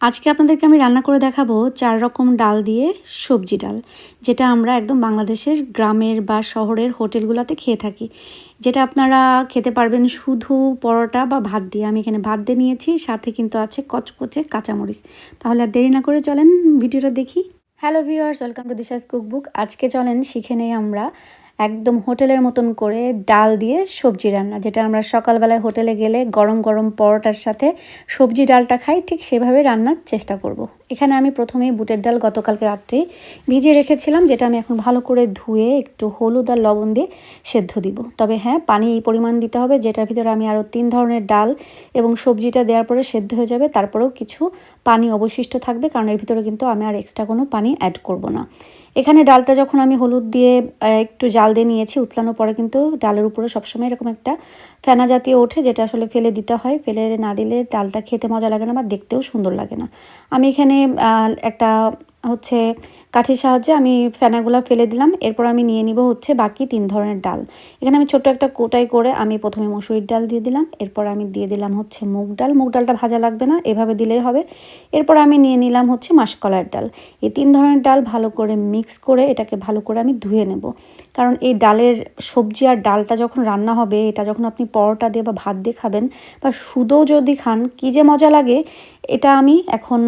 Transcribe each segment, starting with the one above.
আজকে আপনাদেরকে আমি রান্না করে দেখাবো চার রকম ডাল দিয়ে সবজি ডাল, যেটা আমরা একদম বাংলাদেশের গ্রামের বা শহরের হোটেলগুলোতে খেয়ে থাকি। যেটা আপনারা খেতে পারবেন শুধু পরোটা বা ভাত দিয়ে। আমি এখানে ভাত দিয়ে নিয়েছি, সাথে কিন্তু আছে কচকচে কাঁচামরিচ। তাহলে আর দেরি না করে চলেন ভিডিওটা দেখি। Hello viewers, welcome to Disha's cookbook. আজকে চলেন শিখে নেই আমরা একদম হোটেলের মতন করে ডাল দিয়ে সবজি রান্না, যেটা আমরা সকালবেলায় হোটেলে গেলে গরম গরম পরোটার সাথে সবজি ডালটা খাই, ঠিক সেভাবে রান্নার চেষ্টা করব। এখানে আমি প্রথমেই বুটের ডাল গতকালকে রাত্রেই ভিজিয়ে রেখেছিলাম, যেটা আমি এখন ভালো করে ধুয়ে একটু হলুদ আর লবণ দিয়ে সেদ্ধ দিব। তবে হ্যাঁ পানি এই পরিমাণ দিতে হবে, যেটার ভিতরে আমি আরও তিন ধরনের ডাল এবং সবজিটা দেওয়ার পরে সেদ্ধ হয়ে যাবে। তারপরেও কিছু পানি অবশিষ্ট থাকবে, কারণ এর ভিতরে কিন্তু আমি আর এক্সট্রা কোনো পানি অ্যাড করব না। এখানে ডালটা যখন আমি হলুদ দিয়ে একটু জাল দিয়ে নিয়েছি, উতলানোর পরে কিন্তু ডালের উপরে সবসময় এরকম একটা ফেনা জাতীয় ওঠে, যেটা আসলে ফেলে দিতে হয়। ফেলে না দিলে ডালটা খেতে মজা লাগে না বা দেখতেও সুন্দর লাগে না। আমি এখানে একটা হচ্ছে কাঠির সাহায্যে আমি ফেনাগুলো ফেলে দিলাম, এরপর আমি নিয়ে নিব হচ্ছে বাকি তিন ধরনের ডাল। এখানে আমি ছোট্ট একটা কোটাই করে আমি প্রথমে মসুরির ডাল দিয়ে দিলাম, এরপর আমি দিয়ে দিলাম হচ্ছে মুগ ডাল। মুগ ডালটা ভাজা লাগবে না, এভাবে দিলেই হবে। এরপর আমি নিয়ে নিলাম হচ্ছে মাসকলার ডাল। এই তিন ধরনের ডাল ভালো করে মিক্স করে এটাকে ভালো করে আমি ধুয়ে নেব। কারণ এই ডালের সবজি আর ডালটা যখন রান্না হবে, এটা যখন আপনি পরোটা দিয়ে বা ভাত দিয়ে খাবেন বা শুধুও যদি খান, কী যে মজা লাগে, এটা আমি এখন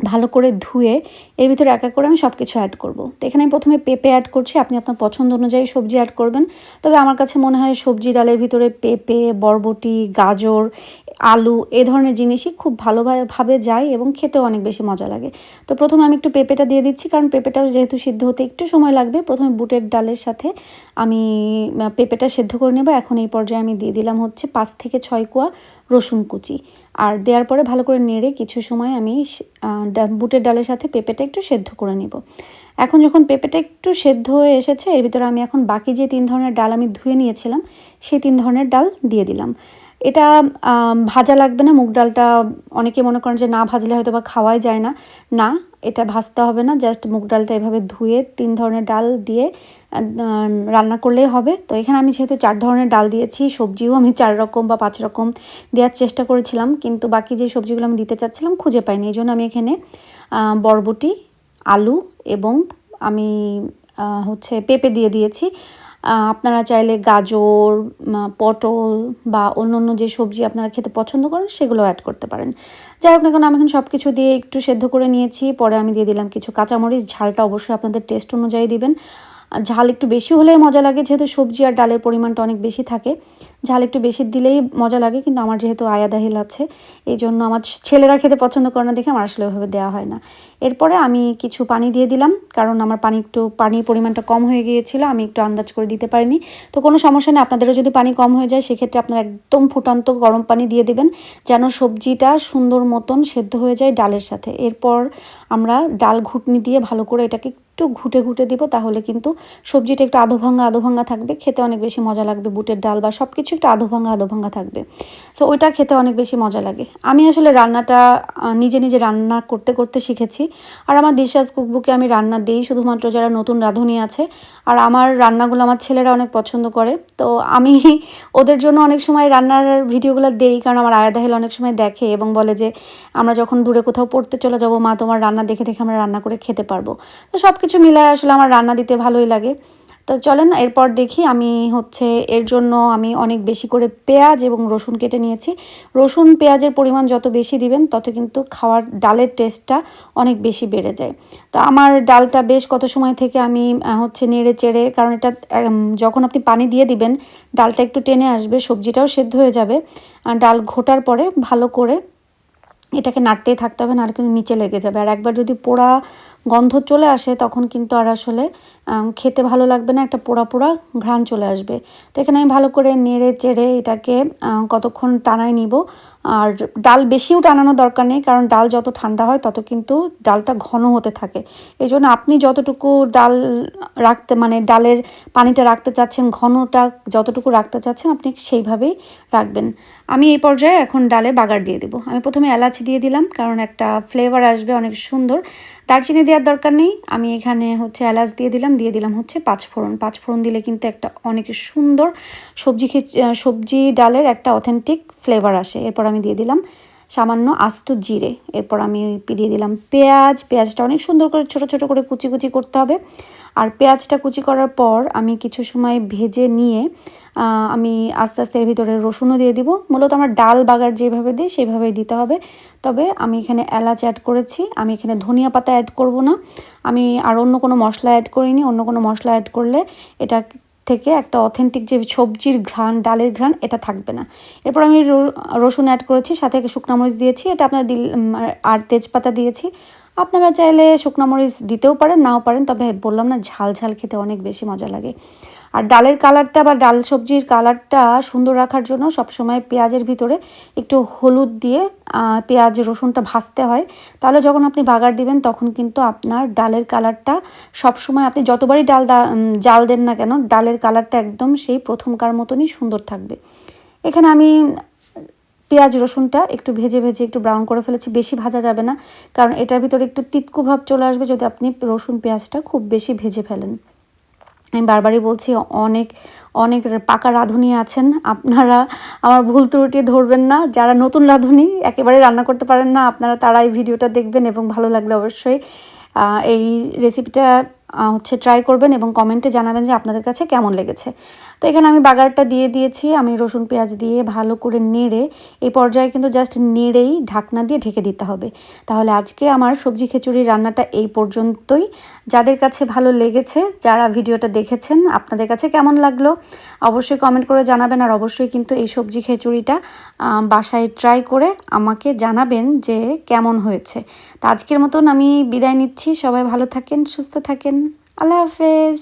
ভালো করে ধুয়ে এর ভিতরে এক এক করে আমি সব কিছু অ্যাড করব। তো এখানে আমি প্রথমে পেঁপে অ্যাড করছি, আপনি আপনার পছন্দ অনুযায়ী সবজি অ্যাড করবেন। তবে আমার কাছে মনে হয় সবজি ডালের ভিতরে পেঁপে, বরবটি, গাজর আলু, এ ধরনের জিনিসই খুব ভালোভাবে যায় এবং খেতেও অনেক বেশি মজা লাগে। তো প্রথমে আমি একটু পেঁপেটা দিয়ে দিচ্ছি, কারণ পেঁপেটাও যেহেতু সিদ্ধ হতে একটু সময় লাগবে, প্রথমে বুটের ডালের সাথে আমি পেঁপেটা সেদ্ধ করে নেব। এখন এই পর্যায়ে আমি দিয়ে দিলাম হচ্ছে পাঁচ থেকে ছয় কোয়া রসুন কুচি। আর দেওয়ার পরে ভালো করে নেড়ে কিছু সময় আমি বুটের ডালের সাথে পেঁপেটা একটু সেদ্ধ করে নেব। এখন যখন পেঁপেটা একটু সেদ্ধ হয়ে এসেছে, এর ভিতরে আমি এখন বাকি যে তিন ধরনের ডাল আমি ধুয়ে নিয়েছিলাম, সেই তিন ধরনের ডাল দিয়ে দিলাম। এটা ভাজা লাগবে না, মুগ ডালটা অনেকে মনে করেন যে না ভাজলে হয়তো বা খাওয়াই যায় না। না, এটা ভাজতে হবে না, জাস্ট মুগ ডালটা এভাবে ধুয়ে তিন ধরনের ডাল দিয়ে রান্না করলেই হবে। তো এখানে আমি যেহেতু চার ধরনের ডাল দিয়েছি, সবজিও আমি চার রকম বা পাঁচ রকম দেওয়ার চেষ্টা করেছিলাম, কিন্তু বাকি যে সবজিগুলো আমি দিতে চাচ্ছিলাম খুঁজে পাইনি। এই জন্য আমি এখানে বরবটি, আলু এবং আমি হচ্ছে পেঁপে দিয়ে দিয়েছি। আপনারা চাইলে গাজর পটল বা অন্য অন্য যে সবজি আপনারা খেতে পছন্দ করেন, সেগুলো অ্যাড করতে পারেন। যাই হোক না কেন, আমি এখন সব কিছু দিয়ে একটু সেদ্ধ করে নিয়েছি। পরে আমি দিয়ে দিলাম কিছু কাঁচামরিচ। ঝালটা অবশ্যই আপনাদের টেস্ট অনুযায়ী দিবেন। ঝাল একটু বেশি হলে মজা লাগে, যেহেতু সবজি আর ডালের পরিমাণটা অনেক বেশি থাকে। ঝাল একটু বেশি দিলেই মজা লাগে, কিন্তু আমার যেহেতু আয়া আয়াদাহিল আছে এই জন্য আমার ছেলেরা খেতে পছন্দ করে না দেখে আমার আসলে ওইভাবে দেওয়া হয় না। এরপরে আমি কিছু পানি দিয়ে দিলাম, কারণ আমার পানি একটু, পানির পরিমাণটা কম হয়ে গিয়েছিল, আমি একটু আন্দাজ করে দিতে পারিনি। তো কোনো সমস্যা নেই, আপনাদেরও যদি পানি কম হয়ে যায়, সেক্ষেত্রে আপনারা একদম ফুটান্ত গরম পানি দিয়ে দেবেন, যেন সবজিটা সুন্দর মতন সেদ্ধ হয়ে যায় ডালের সাথে। এরপর আমরা ডাল ঘুটনি দিয়ে ভালো করে এটাকে একটু ঘুটে ঘুটে দিব, তাহলে কিন্তু সবজিটা একটু আধো ভাঙা আধো ভাঙা থাকবে, খেতে অনেক বেশি মজা লাগবে, বুটের ডাল বা সব কিছু একটু আধো ভাঙা আধো ভাঙা থাকবে। সো ওইটা খেতে অনেক বেশি মজা লাগে। আমি আসলে রান্নাটা নিজে নিজে রান্না করতে করতে শিখেছি। আর আমার দিশাস কুকবুকে আমি রান্না দিই, শুধুমাত্র যারা নতুন রাঁধুনি আছে। আর আমার রান্নাগুলো আমার ছেলেরা অনেক পছন্দ করে। তো আমি ওদের জন্য অনেক সময় রান্নার ভিডিওগুলো দেই, কারণ আমার আয়া দাহেল অনেক সময় দেখে এবং বলে যে, আমরা যখন দূরে কোথাও পড়তে চলে যাব, মা, তোমার রান্না দেখে দেখে আমরা রান্না করে খেতে পারব। তো সব কিছু মিলায় আসলে আমার রান্না দিতে ভালোই লাগে। তো চলেন, এরপর দেখি আমি হচ্ছে এর জন্য আমি অনেক বেশি করে পেঁয়াজ এবং রসুন কেটে নিয়েছি। রসুন পেঁয়াজের পরিমাণ যত বেশি দিবেন, তত কিন্তু খাওয়ার ডালের টেস্টটা অনেক বেশি বেড়ে যায়। তো আমার ডালটা বেশ কত সময় থেকে আমি হচ্ছে নেড়ে চেড়ে, কারণ এটা যখন আপনি পানি দিয়ে দিবেন, ডালটা একটু টেনে আসবে, সবজিটাও সেদ্ধ হয়ে যাবে। আর ডাল ঘোটার পরে ভালো করে এটাকে নাড়তেই থাকতে হবে, নাহলে কিন্তু নিচে লেগে যাবে। আর একবার যদি পোড়া গন্ধ চলে আসে, তখন কিন্তু আর আসলে খেতে ভালো লাগবে না, একটা পোড়া পোড়া ঘ্রাণ চলে আসবে। তো এখানে আমি ভালো করে নেড়ে চেড়ে এটাকে কতক্ষণ টানায় নিব। আর ডাল বেশিও টানানো দরকার নেই, কারণ ডাল যত ঠান্ডা হয়, তত কিন্তু ডালটা ঘন হতে থাকে। এই জন্য আপনি যতটুকু ডাল রাখতে মানে ডালের পানিটা রাখতে চাচ্ছেন, ঘনটা যতটুকু রাখতে চাচ্ছেন, আপনি সেইভাবেই রাখবেন। আমি এই পর্যায়ে এখন ডালে বাগার দিয়ে দেবো। আমি প্রথমে এলাচ দিয়ে দিলাম, কারণ একটা ফ্লেভার আসবে অনেক সুন্দর। দারচিনি দেওয়ার দরকার নেই। আমি এখানে হচ্ছে এলাচ দিয়ে দিলাম দিয়ে দিলাম হচ্ছে পাঁচফোড়ন পাঁচফোড়ন দিলে কিন্তু একটা অনেক সুন্দর সবজি সবজি ডালের একটা অথেন্টিক ফ্লেভার আসে। এরপর আমি দিয়ে দিলাম সামান্য আস্ত জিরে। এরপর আমি দিয়ে দিলাম পেঁয়াজ। পেঁয়াজটা অনেক সুন্দর করে ছোট ছোট করে কুচি কুচি করতে হবে। আর পেঁয়াজটা কুচি করার পর আমি কিছু সময় ভেজে নিয়ে আমি আস্তে আস্তে এর ভিতরে রসুনও দিয়ে দিব। মূলত আমার ডাল বাগার যেভাবে দিই, সেভাবেই দিতে হবে। তবে আমি এখানে এলাচ অ্যাড করেছি। আমি এখানে ধনিয়া পাতা অ্যাড করব না। আমি আর অন্য কোনো মশলা অ্যাড করিনি। অন্য কোনো মশলা অ্যাড করলে এটা থেকে একটা অথেন্টিক যে সবজির ঘ্রাণ, ডালের ঘ্রাণ, এটা থাকবে না। এরপর আমি রসুন অ্যাড করেছি, সাথে শুকনো মরিচ দিয়েছি। এটা আপনার দিল আর তেজপাতা দিয়েছি। আপনারা চাইলে শুকনো মরিচ দিতেও পারেন, নাও পারেন, তবে বললাম না, ঝাল ঝাল খেতে অনেক বেশি মজা লাগে। আর ডালের কালারটা বা ডাল সবজির কালারটা সুন্দর রাখার জন্য সবসময় পেঁয়াজের ভিতরে একটু হলুদ দিয়ে পেঁয়াজ, রসুনটা ভাজতে হয়। তাহলে যখন আপনি বাগার দিবেন, তখন কিন্তু আপনার ডালের কালারটা সবসময় আপনি যতবারই ডাল জাল দেন না কেন, ডালের কালারটা একদম সেই প্রথমকার মতনই সুন্দর থাকবে। এখানে আমি পেঁয়াজ, রসুনটা একটু ভেজে ভেজে একটু ব্রাউন করে ফেলেছি। বেশি ভাজা যাবে না, কারণ এটার ভিতরে একটু তিতকু ভাব চলে আসবে যদি আপনি রসুন পেঁয়াজটা খুব বেশি ভেজে ফেলেন। আমি বারবারই বলছি, অনেক অনেক পাকা রাঁধুনি আছেন। আপনারা আমার ভুল ত্রুটি ধরবেন না। যারা নতুন রাঁধুনি একেবারে রান্না করতে পারেন না, আপনারা তারা এই ভিডিওটা দেখবেন এবং ভালো লাগলে অবশ্যই এই রেসিপিটা হচ্ছে ট্রাই করবেন এবং কমেন্টে জানাবেন যে আপনাদের কাছে কেমন লেগেছে। তো এখানে আমি বাগারটা দিয়ে দিয়েছি, আমি রসুন পেঁয়াজ দিয়ে ভালো করে নেড়ে, এই পর্যায়ে কিন্তু জাস্ট নেড়েই ঢাকনা দিয়ে ঢেকে দিতে হবে। তাহলে আজকে আমার সবজি খিচুড়ি রান্নাটা এই পর্যন্তই। যাদের কাছে ভালো লেগেছে, যারা ভিডিওটা দেখেছেন, আপনাদের কাছে কেমন লাগল? অবশ্যই কমেন্ট করে জানাবেন আর অবশ্যই কিন্তু এই সবজি খিচুড়িটা বাসায় ট্রাই করে আমাকে জানাবেন যে কেমন হয়েছে। তা আজকের মতন আমি বিদায় নিচ্ছি, সবাই ভালো থাকেন, সুস্থ থাকেন। আল্লাহ হাফেজ।